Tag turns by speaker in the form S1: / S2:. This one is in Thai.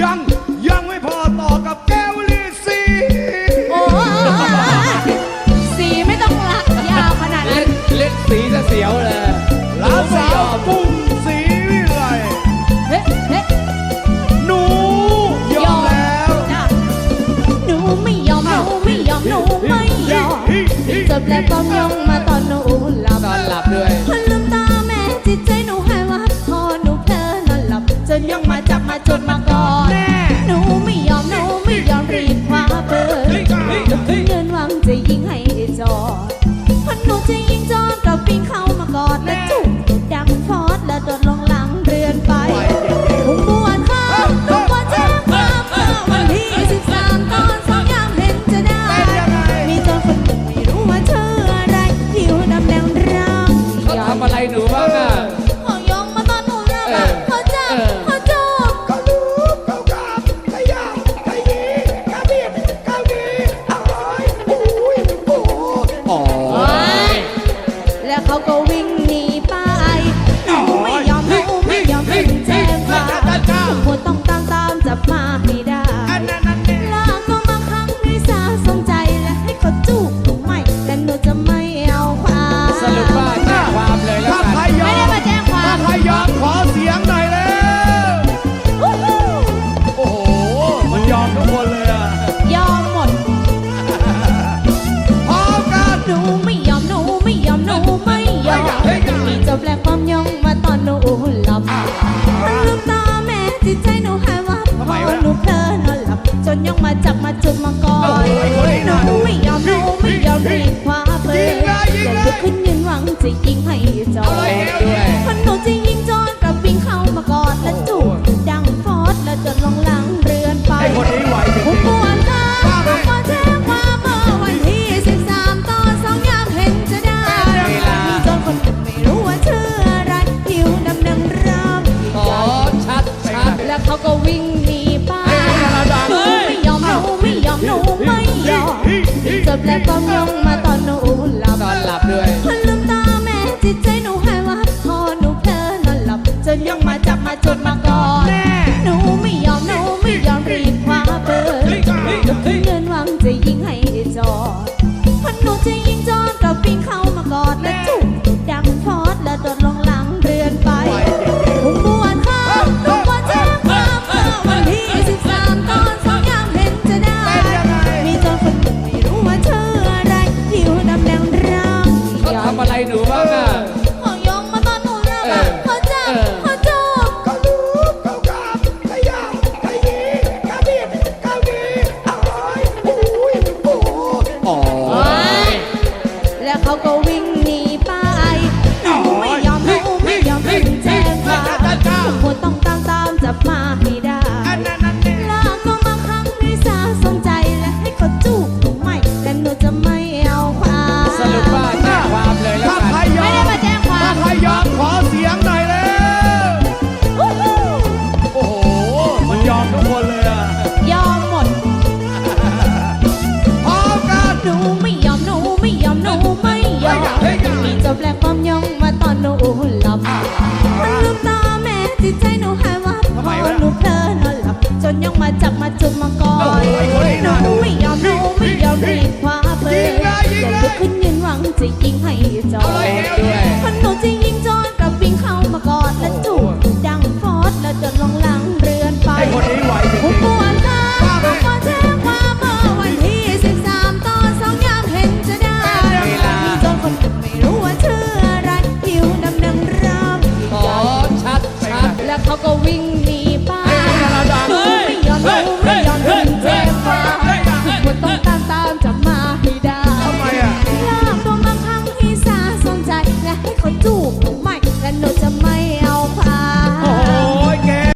S1: ยังยังไม่พอต่อกับแก้วลีซี
S2: โอ้ยสีไม่ต้องลักยาวขนาด
S3: เล่
S2: นั้น
S3: นเล่นสีจะเสียวเลย
S1: หลานสาวปุ้งสีวิไล
S2: เฮ้เฮ้
S1: หนูยอมแล้ว
S2: จ้ะหนูไม่ยอมหนูไม่ยอมหนูไม่ยอมจบแล้วก็ยองมาตอนหนูหลับ
S3: นอนหลับด้วย
S2: พอลืมตาแม่จิตใจหนูหายวับพอหนูเพลินนอนหลับ จนยังมาจับมาจนมาก รีบคว้าเบอร์เงินหวังจะยิงให้จอดพอหนูจะยิงจอดก็ปีนเข้ามากอดและจุกดังฟอดและโดดลงหลังเรือนไปผมบวนข้าวทุกวันแจ้งความเมื่อวันที่13ตอนสองยามเห็นจะได้
S1: เป็นยังไง
S2: มีโจรคนหนึ่งไม่รู้ว่าชื่ออะไรผิวดำแดงร่าง
S3: เขา
S2: ใหญ่
S3: ทำอะไรหนูบ้างอะ
S2: ขอยองมาตอนหนูเริ่ม
S3: เอ
S2: อะ
S3: อ
S2: เขาจับ
S3: เออ
S2: เขาจูบ ให้จอดด้วยพอหนูจะยิงจอดกับวิ่งเข้ามากอดและจูบดังฟอดและจนลงหลังเรือนไป
S1: ไอ้คนนี้ไหวจริ
S2: ผู้
S1: ง
S2: ปวดขาผู้ปวดแจ้งความเมื่อวันที่13ตอนสองยามเห็นจะได้มีโจรคนหนึ่งไม่รู้ว่าชื่ออะไรผิวดำดังร่าง
S3: ขอชัดชัด
S2: แล้วเขาก็วิ่งหนีไปหนูไม่ยอมหนูไม่ยอมหนูไม่ยอมจบแล้วก็ยอง มัน
S3: ย
S2: อมทุกคนเล
S1: ยอะ
S3: ย
S1: อ
S2: ม
S1: หม
S2: ด
S1: พร้อมกัน
S2: หนูไม่ยอมหนูไม่ยอมหนูไม่ยอมมีจบแล้วความยองมาตอนหนูหลับมันลืมตาแม่จิตใจหนูหายวับพอหนูเพลินนอนหลับ จนยังมาจับมาจุบมากอด Coco Wing.